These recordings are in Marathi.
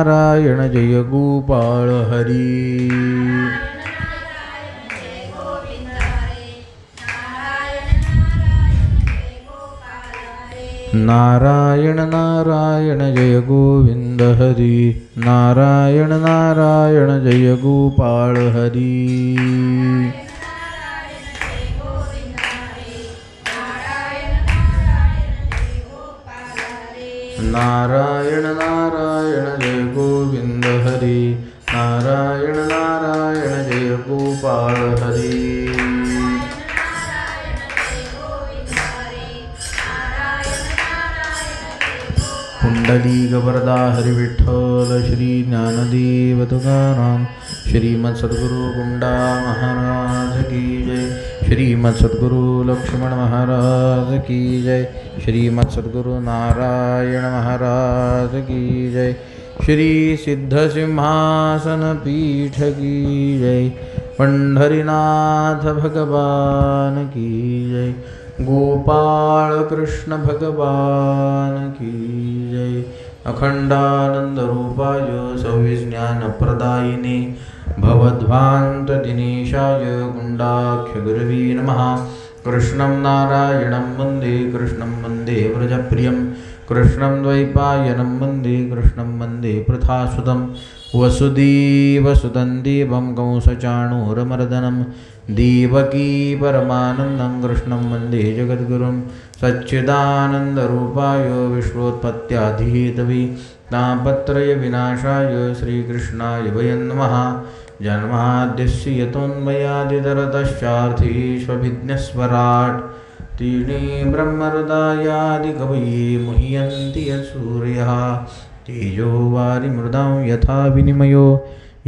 नारायण जय गोपाळ हरी। नारायण नारायण जय गोविंद हरी। नारायण नारायण जय गोपाळ हरी। नारायण नारायण जय गोविंद हरी। नारायण नारायण जय गोपाळ हरी। कुंडली गवरदा हरिविठ्ठल श्री ज्ञानदेव तुकाराम श्रीमत्सद्गुरु गुंडा महाराज की। श्रीमद सद्गुरु लक्ष्मण महाराज की जय। श्रीमद सद्गुरु नारायण महाराज की जय। श्री सिद्धसिंहासन पीठ की जय। पंढरीनाथ भगवान की जय। गोपाळ कृष्ण भगवान की जय। अखंडानंद रूपाय सविज्ञान प्रदायिनी गुण्डाख्य गुरवे नमः। कृष्णं नारायणं वन्दे कृष्णं वन्दे व्रजप्रियं। कृष्णं द्वैपायनं वन्दे कृष्णं वन्दे प्रथासुतं वसुदेवसुतं देवं कंसचाणूरमर्दनं। देवकी परमानन्दं कृष्णं वन्दे जगद्गुरुं। सच्चिदानन्दरूपाय विश्वोत्पत्त्याधिहेतवे। तापत्रयविनाशाय श्रीकृष्णाय वयं नमः। जन्माद्यस्य यतोन्मयादितरतश्चार्थीष्वभिज्ञस्वराट् तीणे ब्रह्महृदायादिकवये मुह्यन्ति यत्सूर्यः तेजो वारिमृदां यथा विनिमयो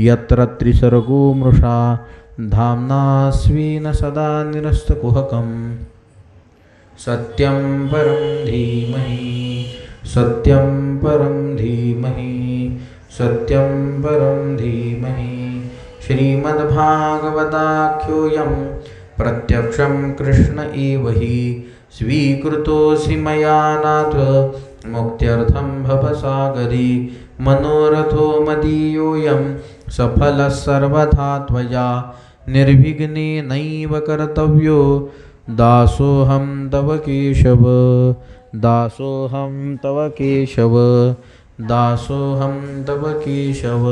यत्र त्रिसर्गो मृषा। धाम्ना सदा निरस्तकुहकं सत्यं परं धीमहि सत्यं परं धीमहि सत्यं परं धीमहि। श्रीमद्भागवताख्योऽयं प्रत्यक्षं कृष्ण एव हि स्वीकृतोऽसि मया नाथ मुक्त्यर्थं भवसागरी मनोरथो मदीयोऽयं सफलः सर्वथा त्वया निर्विघ्नेनैव कर्तव्यो दासोऽहं तव केशव दासोऽहं तव केशव दासोऽहं तव केशव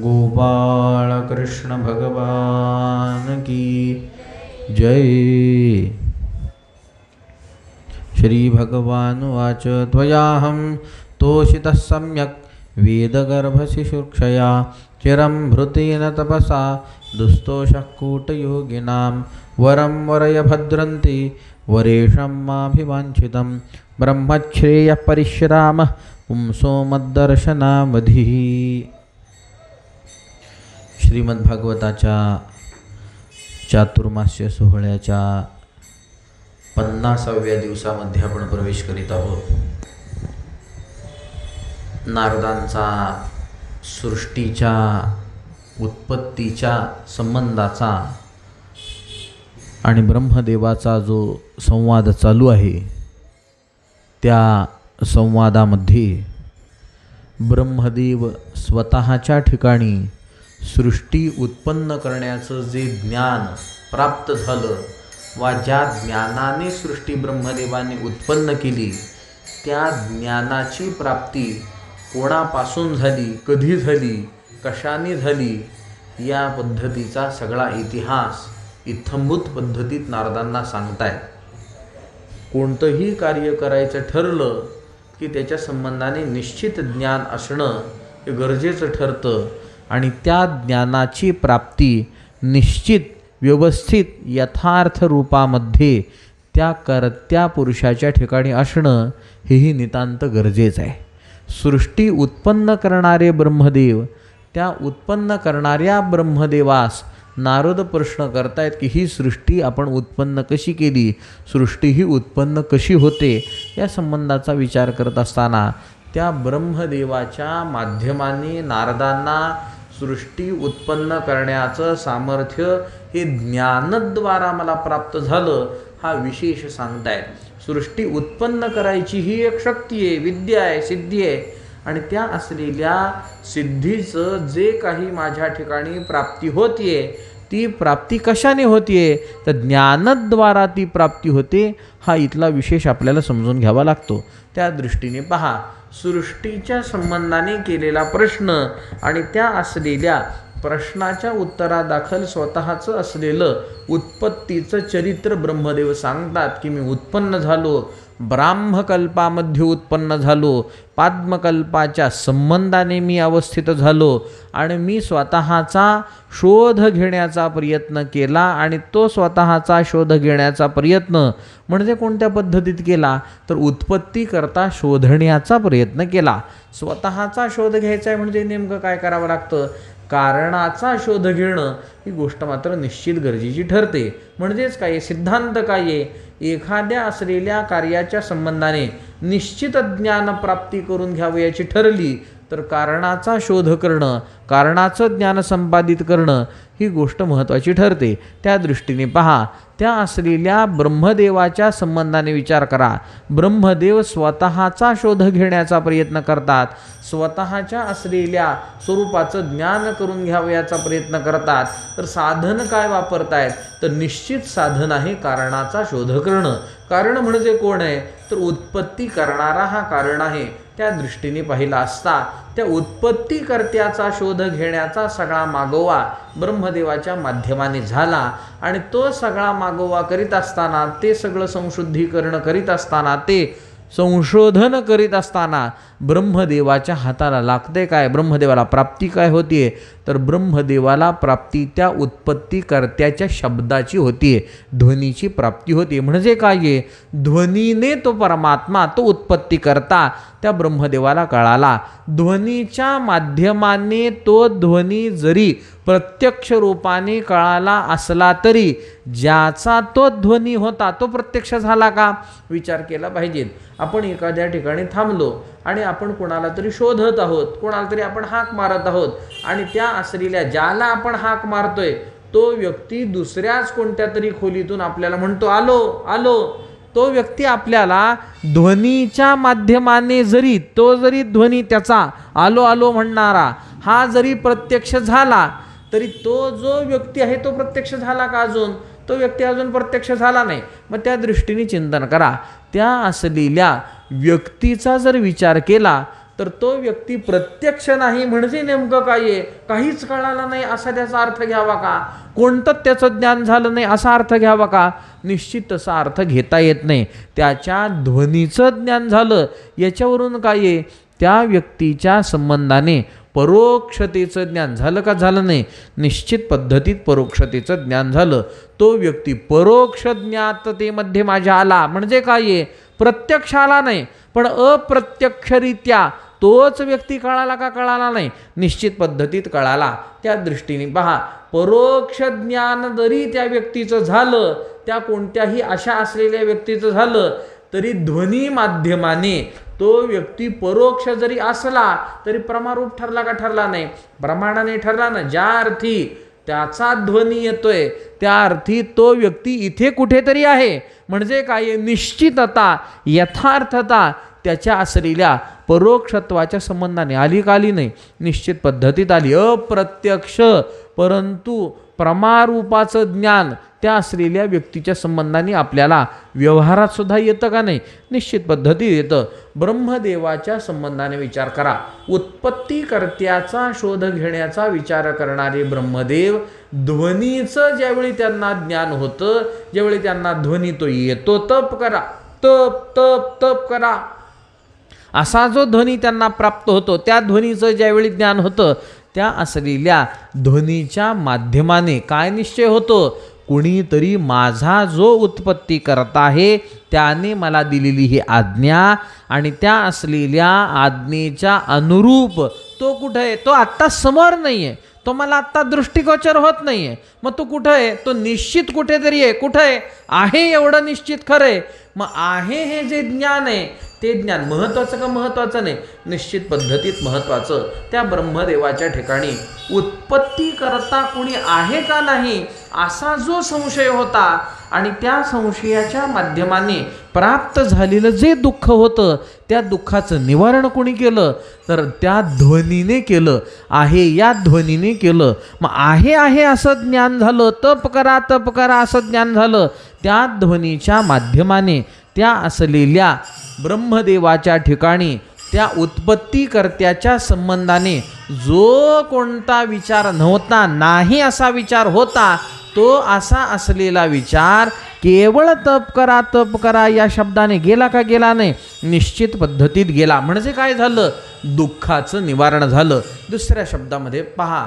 गोपाळकृष्ण भगवान की जय। श्रीभगवानुवाच, त्वयाहं तोषितः सम्यक् वेदगर्भशिशुक्षया चिरं भृतेन तपसा दुस्तोषः कूटयोगिनां वरं वरय भद्रन्ति वरेशं माभिवाञ्छितं ब्रह्मच्छ्रेयः परिश्रामः पुंसो मद्दर्शनावधिः श्रीमद्भागवताच्या चातुर्मास्य सोहळ्याच्या पन्नासाव्या दिवसामध्ये आपण प्रवेश करीत आहोत. नारदांचा सृष्टीच्या उत्पत्तीच्या संबंधाचा आणि ब्रह्मदेवाचा जो संवाद चालू आहे त्या संवादामध्ये ब्रह्मदेव स्वतःच्या ठिकाणी सृष्टी उत्पन्न करण्याचं जे ज्ञान प्राप्त झालं वा ज्या ज्ञानाने सृष्टी ब्रह्मदेवाने उत्पन्न केली त्या ज्ञानाची प्राप्ती कोणापासून झाली कधी झाली कशाने झाली या पद्धतीचा सगळा इतिहास इत्थंभूत पद्धतीत नारदांना सांगताय कोणतंही कार्य करायचं ठरलं की त्याच्या संबंधाने निश्चित ज्ञान असणं हे गरजेचं ठरतं. आणि त्या ज्ञानाची प्राप्ती निश्चित व्यवस्थित यथार्थ रूपामध्ये त्या कर्त्या पुरुषाच्या ठिकाणी असणं हेही नितांत गरजेचं आहे. सृष्टी उत्पन्न करणारे ब्रह्मदेव त्या उत्पन्न करणाऱ्या ब्रह्मदेवास नारद प्रश्न करतायत की ही सृष्टी आपण उत्पन्न कशी केली? सृष्टी ही उत्पन्न कशी होते? या संबंधाचा विचार करत असताना त्या ब्रह्मदेवाच्या माध्यमाने नारदांना सृष्टी उत्पन्न करण्याचं सामर्थ्य हे ज्ञानद्वारा मला प्राप्त झालं हा विशेष सांगतायत सृष्टी उत्पन्न करायची ही एक शक्ती आहे विद्या आहे सिद्धी आहे. आणि त्या असलेल्या सिद्धीचं जे काही माझ्या ठिकाणी प्राप्ती होतीये ती प्राप्ती कशाने होतीये? तर ज्ञानद्वारा ती प्राप्ती होते हा इथला विशेष आपल्याला समजून घ्यावा लागतो. त्या दृष्टीने पहा सृष्टीच्या संबंधाने केलेला प्रश्न आणि त्या असलेल्या प्रश्नाच्या उत्तरादाखल स्वतःचं असलेलं उत्पत्तीचं चरित्र ब्रह्मदेव सांगतात की मी उत्पन्न झालो ब्राह्मकल्पामध्ये उत्पन्न झालो पाद्मकल्पाच्या संबंधाने मी अवस्थित झालो आणि मी स्वतःचा शोध घेण्याचा प्रयत्न केला आणि तो स्वतःचा शोध घेण्याचा प्रयत्न म्हणजे कोणत्या पद्धतीत केला? तर उत्पत्ती करता शोधण्याचा प्रयत्न केला. स्वतःचा शोध घ्यायचा आहे म्हणजे नेमकं काय करावं लागतं? कारणाचा शोध घेणं ही गोष्ट मात्र निश्चित गरजेची ठरते म्हणजेच काय आहे? सिद्धांत काय आहे एखाद्या असलेल्या कार्याच्या संबंधाने निश्चित ज्ञानप्राप्ती करून घ्यावयाची ठरली तर कारणाचा शोध करणं कारणाचं ज्ञान संपादित करणं ही गोष्ट महत्त्वाची ठरते. त्या दृष्टीने पहा. त्या असलेल्या ब्रह्मदेवाच्या संबंधाने विचार करा. ब्रह्मदेव स्वतःचा शोध घेण्याचा प्रयत्न करतात. स्वतःच्या असलेल्या स्वरूपाचं ज्ञान करून घ्यावयाचा प्रयत्न करतात. तर साधन काय वापरतायत? तर निश्चित साधन आहे कारणाचा शोध करणं. कारण म्हणजे कोण आहे? तर उत्पत्ती करणारा हा कारण आहे. त्या दृष्टीने पाहिला असता त्या उत्पत्तीकर्त्याचा शोध घेण्याचा सगळा मागोवा ब्रह्मदेवाच्या माध्यमाने झाला आणि तो सगळा मागोवा करीत असताना ते सगळं संशुद्धीकरण करीत असताना ते संशोधन करीत असताना ब्रह्मदेवाच्या हाताला लागते काय? ब्रह्मदेवाला प्राप्ती काय होतीये? तर ब्रह्मदेवाला प्राप्ती त्या उत्पत्तीकर्त्याच्या शब्दाची होतीये. ध्वनीची प्राप्ती होती म्हणजे काय आहे? ध्वनीने तो परमात्मा तो उत्पत्ती करता त्या ब्रह्मदेवाला कळाला. ध्वनीच्या माध्यमाने तो ध्वनी जरी प्रत्यक्ष रूपाने कळाला असला तरी ज्याचा तो ध्वनी होता तो प्रत्यक्ष झाला का? विचार केला पाहिजे. आपण एखाद्या ठिकाणी थांबलो आणि आपण कोणाला तरी शोधत आहोत कोणाला तरी आपण हाक मारत आहोत आणि त्या असलेल्या ज्याला आपण हाक मारतोय तो व्यक्ती दुसऱ्याच कोणत्या तरी खोलीतून आपल्याला म्हणतो आलो आलो. तो व्यक्ती आपल्याला ध्वनीच्या माध्यमाने जरी तो जरी ध्वनी त्याचा आलो आलो म्हणणारा हा जरी प्रत्यक्ष झाला तरी तो जो व्यक्ती आहे तो प्रत्यक्ष झाला का अजून? तो व्यक्ती अजून प्रत्यक्ष झाला नाही. मग त्या दृष्टीने चिंतन करा. त्या असलेल्या व्यक्तीचा जर विचार केला तर तो व्यक्ती प्रत्यक्ष नाही म्हणजे नेमकं काय आहे? काहीच कळालं नाही असा त्याचा अर्थ घ्यावा का? कोणतंच त्याचं ज्ञान झालं नाही असा अर्थ घ्यावा का? निश्चित तसा अर्थ घेता येत नाही. त्याच्या ध्वनीचं ज्ञान झालं. याच्यावरून काय आहे? त्या व्यक्तीच्या संबंधाने परोक्षतेचं ज्ञान झालं का झालं नाही? निश्चित पद्धतीत परोक्षतेचं ज्ञान झालं. तो व्यक्ती परोक्ष ज्ञाततेमध्ये माझ्या आला. म्हणजे काय आहे? प्रत्यक्ष आला नाही. पण अप्रत्यक्षरित्या तोच व्यक्ती कळाला का कळाला नाही? निश्चित पद्धतीत कळाला. त्या दृष्टीने पहा परोक्ष ज्ञान जरी त्या व्यक्तीचं झालं त्या कोणत्याही अशा असलेल्या व्यक्तीचं झालं तरी ध्वनी माध्यमाने तो व्यक्ती परोक्ष जरी असला तरी प्रमारूप ठरला का ठरला नाही? प्रमाणाने ठरला ना. ज्या अर्थी त्याचा ध्वनी येतोय त्या अर्थी तो व्यक्ती इथे कुठेतरी आहे. म्हणजे काय? निश्चितता यथार्थता त्याच्या असलेल्या परोक्षत्वाच्या संबंधाने आली काली नाही? निश्चित पद्धतीत आली. अप्रत्यक्ष. परंतु प्रमारूपाचं ज्ञान त्या असलेल्या व्यक्तीच्या संबंधाने आपल्याला व्यवहारात सुद्धा येतं का नाही? निश्चित पद्धती येतं. ब्रह्मदेवाच्या संबंधाने विचार करा. उत्पत्तीकर्त्याचा शोध घेण्याचा विचार करणारे ब्रह्मदेव ध्वनीचं ज्यावेळी त्यांना ज्ञान होतं ज्यावेळी त्यांना ध्वनी तो येतो तप करा. तप तप तप करा. असा जो ध्वनी त्यांना प्राप्त होतो त्या ध्वनीचं ज्यावेळी ज्ञान होतं त्या असलेल्या ध्वनीच्या माध्यमाने काय निश्चय होतो? कुणीतरी माझा जो उत्पत्ती करत आहे त्याने मला दिलेली ही आज्ञा आणि त्या असलेल्या आज्ञेच्या अनुरूप तो कुठं आहे? तो आत्ता समोर नाही आहे तो मला आत्ता दृष्टिगोचर होत नाही आहे मग तू कुठं आहे? तो निश्चित कुठेतरी आहे. कुठं आहे? आहे एवढं निश्चित खरं आहे. मग आहे हे जे ज्ञान आहे ते ज्ञान महत्त्वाचं का महत्त्वाचं नाही? निश्चित पद्धतीत महत्त्वाचं त्या ब्रह्मदेवाच्या ठिकाणी उत्पत्ती करता कुणी आहे का नाही असा जो संशय होता आणि त्या संशयाच्या माध्यमाने प्राप्त झालेलं जे दुःख होतं त्या दुःखाचं निवारण कोणी केलं? तर त्या ध्वनीने केलं. आहे या ध्वनीने केलं. मग आहे आहे असं ज्ञान झालं तप करा तप करा असं ज्ञान झालं. त्या ध्वनीच्या माध्यमाने त्या असलेल्या ब्रह्मदेवाच्या ठिकाणी त्या उत्पत्तीकर्त्याच्या संबंधाने जो कोणता विचार नव्हता नाही असा विचार होता तो असा असलेला विचार केवळ तप करा तप करा या शब्दाने गेला का गेला नाही? निश्चित पद्धतीत गेला. म्हणजे काय झालं? दुःखाचं निवारण झालं. दुसऱ्या शब्दामध्ये पहा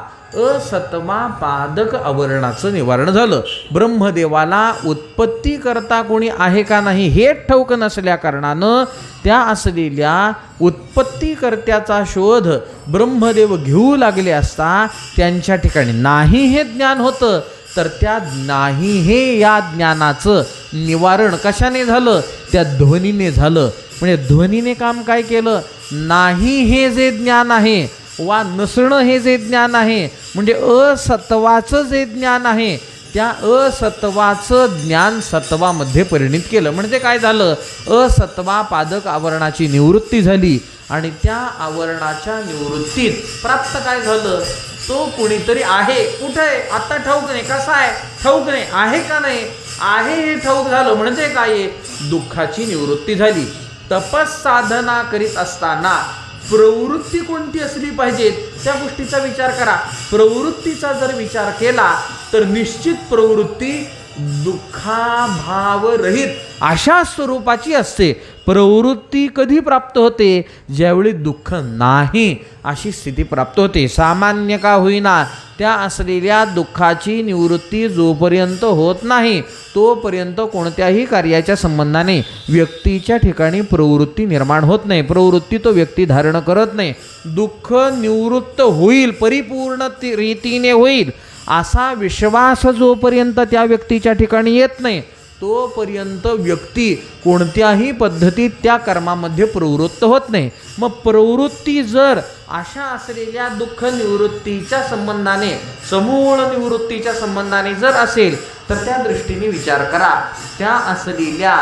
असत्मा पादक आवरणाचं निवारण झालं. ब्रह्मदेवाला उत्पत्ती करता कोणी आहे का नाही हे ठाऊक नसल्या कारणानं त्या असलेल्या उत्पत्तीकर्त्याचा शोध ब्रह्मदेव घेऊ लागले असता त्यांच्या ठिकाणी नाही हे ज्ञान होतं. तर त्या नाही हे या ज्ञानाचं निवारण कशाने झालं? त्या ध्वनीने झालं. म्हणजे ध्वनीने काम काय केलं? नाही हे जे ज्ञान आहे वा नसणं हे जे ज्ञान आहे म्हणजे असत्वाचं जे ज्ञान आहे त्या असत्वाचं ज्ञान सत्वामध्ये परिणित केलं. म्हणजे काय झालं? असत्वा पादक आवरणाची निवृत्ती झाली आणि त्या आवरणाच्या निवृत्तीत प्राप्त काय झालं? तो कुणीतरी आहे. कुठे? आहे आता ठाऊक नाही. कसा आहे? ठाऊक नाही. आहे का नाही? आहे हे ठाऊक झालं म्हणजे काय आहे? दुःखाची निवृत्ती झाली. तपस साधना करीत असताना प्रवृत्ती कोणती असली पाहिजे? त्या गोष्टीचा विचार करा. प्रवृत्तीचा जर विचार केला तर निश्चित प्रवृत्ती दुःखाभावरहित अशा स्वरूपाची असते. प्रवृत्ती कधी प्राप्त होते? ज्यावेळी दुःख नाही अशी स्थिती प्राप्त होते. सामान्य का होईना त्या असलेल्या दुःखाची निवृत्ती जोपर्यंत होत नाही तोपर्यंत कोणत्याही कार्याच्या संबंधाने व्यक्तीच्या ठिकाणी प्रवृत्ती निर्माण होत नाही. प्रवृत्ती तो व्यक्ती धारण करत नाही. दुःख निवृत्त होईल परिपूर्ण रीतीने होईल. असा विश्वास जोपर्यंत त्या व्यक्तीच्या ठिकाणी येत नाही तोपर्यंत व्यक्ती कोणत्याही पद्धतीत त्या कर्मामध्ये प्रवृत्त होत नाही. मग प्रवृत्ती जर अशा असलेल्या दुःख निवृत्तीच्या संबंधाने समूळ निवृत्तीच्या संबंधाने जर असेल तर त्या दृष्टीने विचार करा. त्या असलेल्या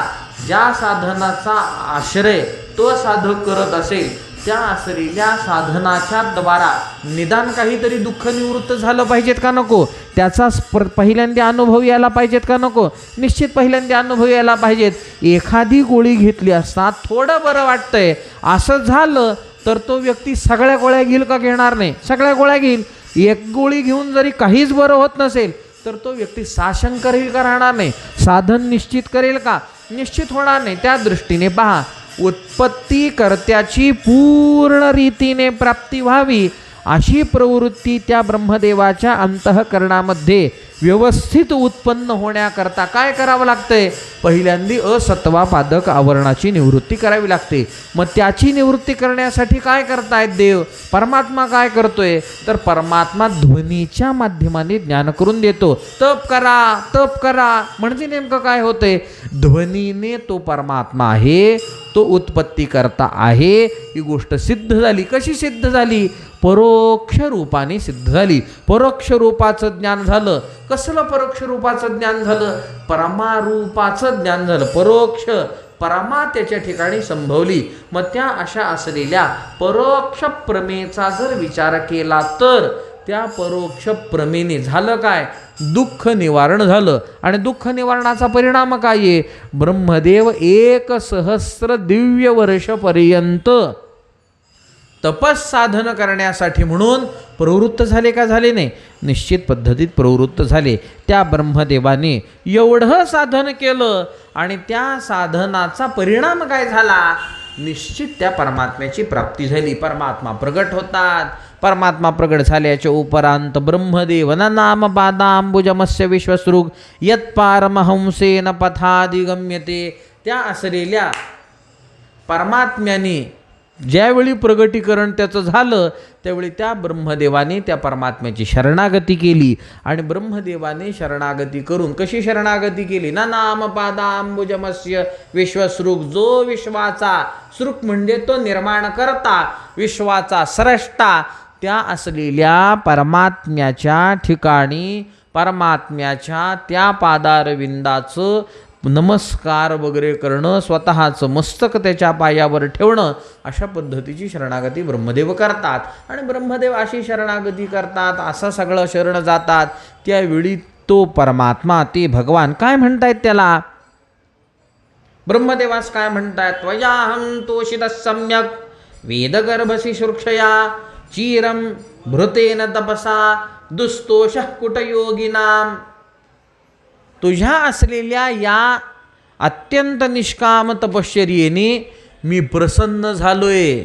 ज्या साधनाचा आश्रय तो साधक करत असेल त्या असलेल्या साधनाच्या द्वारा निदान काहीतरी दुःख निवृत्त झालं पाहिजेत का नको? त्याचा स्पर पहिल्यांदा अनुभव यायला पाहिजेत का नको? निश्चित पहिल्यांदा अनुभव यायला पाहिजेत. एखादी गोळी घेतली असता थोडं बरं वाटतंय. असं झालं तर तो व्यक्ती सगळ्या गोळ्या घेईल का घेणार नाही? सगळ्या गोळ्या घेईल. एक गोळी घेऊन जरी काहीच बरं होत नसेल तर तो व्यक्ती साशंक करेल का राहणार नाही? साधन निश्चित करेल का? निश्चित होणार नाही. त्या दृष्टीने पहा. उत्पत्तीकर्त्याची पूर्ण रीतीने प्राप्ती व्हावी अशी प्रवृत्ती त्या ब्रह्मदेवाच्या अंतःकरणामध्ये व्यवस्थित उत्पन्न होण्याकरता काय करावं लागतंय? पहिल्यांदी असत्वापादक आवरणाची निवृत्ती करावी लागते. मग त्याची निवृत्ती करण्यासाठी काय करतायत देव? परमात्मा काय करतोय? तर परमात्मा ध्वनीच्या माध्यमाने ज्ञान करून देतो. तप करा तप करा. म्हणजे नेमकं काय होतंय? ध्वनीने तो परमात्मा आहे तो उत्पत्ती करता आहे ही गोष्ट सिद्ध झाली. कशी सिद्ध झाली? परोक्ष रूपाने सिद्ध झाली. परोक्ष रूपाचं ज्ञान झालं. कसलं परोक्ष रूपाचं ज्ञान झालं? परमारूपाचं ज्ञान झालं. परोक्ष परमा त्याच्या ठिकाणी संभवली. मग त्या अशा असलेल्या परोक्ष प्रमेचा जर विचार केला तर त्या परोक्ष प्रमेने झालं काय? दुःख निवारण झालं. आणि दुःख निवारणाचा परिणाम काय आहे? ब्रह्मदेव एक सहस्र दिव्य वर्षपर्यंत तपस साधन करण्यासाठी म्हणून प्रवृत्त झाले का झाले नाही? निश्चित पद्धतीत प्रवृत्त झाले. त्या ब्रह्मदेवाने एवढं साधन केलं आणि त्या साधनाचा परिणाम काय झाला? निश्चित त्या परमात्म्याची प्राप्ती झाली. परमात्मा प्रगट होतात. परमात्मा प्रगट झाल्याच्या उपरांत ब्रह्मदेवन नाम पादांबुजमस्य विश्वसृग यत्पारमहंसेन पथादिगम्यते त्या असलेल्या परमात्म्याने ज्यावेळी प्रगटीकरण त्याचं झालं त्यावेळी त्या ब्रह्मदेवाने त्या परमात्म्याची शरणागती केली. आणि ब्रह्मदेवाने शरणागती करून कशी शरणागती केली? ना नाम पादांबुजमस्य विश्वसृक जो विश्वाचा सृक म्हणजे तो निर्माण करता विश्वाचा स्रष्टा त्या असलेल्या परमात्म्याच्या ठिकाणी परमात्म्याच्या त्या पादारविंदाचं नमस्कार वगैरे करणं स्वतःचं मस्तक त्याच्या पायावर ठेवणं अशा पद्धतीची शरणागती ब्रह्मदेव करतात. आणि ब्रह्मदेव अशी शरणागती करतात असं सगळं शरण जातात. त्यावेळी तो परमात्मा ते भगवान काय म्हणतायत त्याला? ब्रह्मदेवास काय म्हणतायत? त्वयाहं तोषित सम्यक वेदगर्भसी सुरक्षया चीरम भृतेन तपसा दुस्तोष कुटयोगिनाम. तुझ्या असलेल्या या अत्यंत निष्काम तपश्चर्येने मी प्रसन्न झालोय.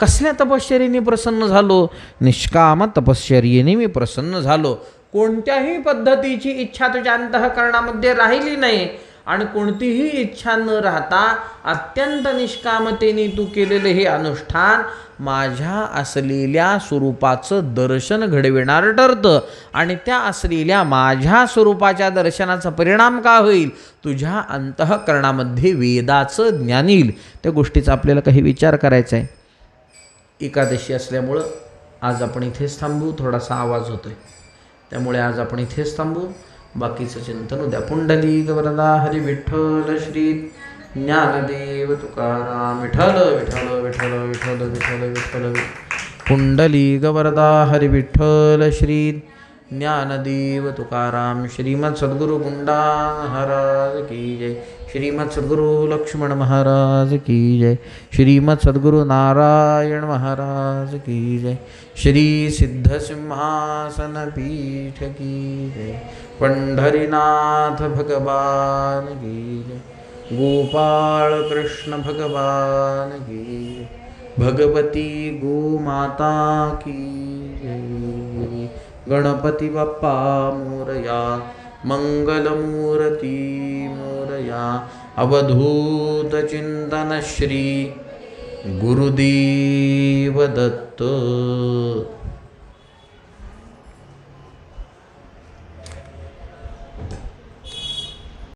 कसल्या तपश्चर्येने प्रसन्न झालो? निष्काम तपश्चर्येने मी प्रसन्न झालो. कोणत्याही पद्धतीची इच्छा तुझ्या अंतःकरणामध्ये राहिली नाही. आणि कोणतीही इच्छा न राहता अत्यंत निष्कामतेने तू केलेले हे अनुष्ठान माझ्या असलेल्या स्वरूपाचं दर्शन घडविणार ठरतं. आणि त्या असलेल्या माझ्या स्वरूपाच्या दर्शनाचा परिणाम का होईल? तुझ्या अंतःकरणामध्ये वेदाचं ज्ञान येईल. त्या गोष्टीचा आपल्याला काही विचार करायचा आहे. एकादशी असल्यामुळं आज आपण इथेच थांबू. थोडासा आवाज होतोय. त्यामुळे आज आपण इथेच थांबू. बाकीचं चिंतन उद्या पुंडली गवरदा हरी विठ्ठल श्री ज्ञानदेव तुकाराम. विठ्ठल विठ्ठल विठ्ठल विठ्ठल विठ्ठल विठ्ठल पुंडली गवरदा हरी विठ्ठल श्री ज्ञानदेव तुकाराम. श्रीमद सद्गुरु गुंडा महाराज की जय. श्रीमद सद्गुरु लक्ष्मण महाराज की जय। श्रीमद सद्गुरु नारायण महाराज की जय। श्री सिद्ध सिंहासन पीठ की जय। पंढरीनाथ भगवान की जय। गोपाळ कृष्ण भगवान की जय। भगवती गोमाता की जय। गणपती बाप्पा मोरया, मंगलमूर्ती मोरया अवधूत अवधूतचिन्तनश्री गुरुदेवदत्त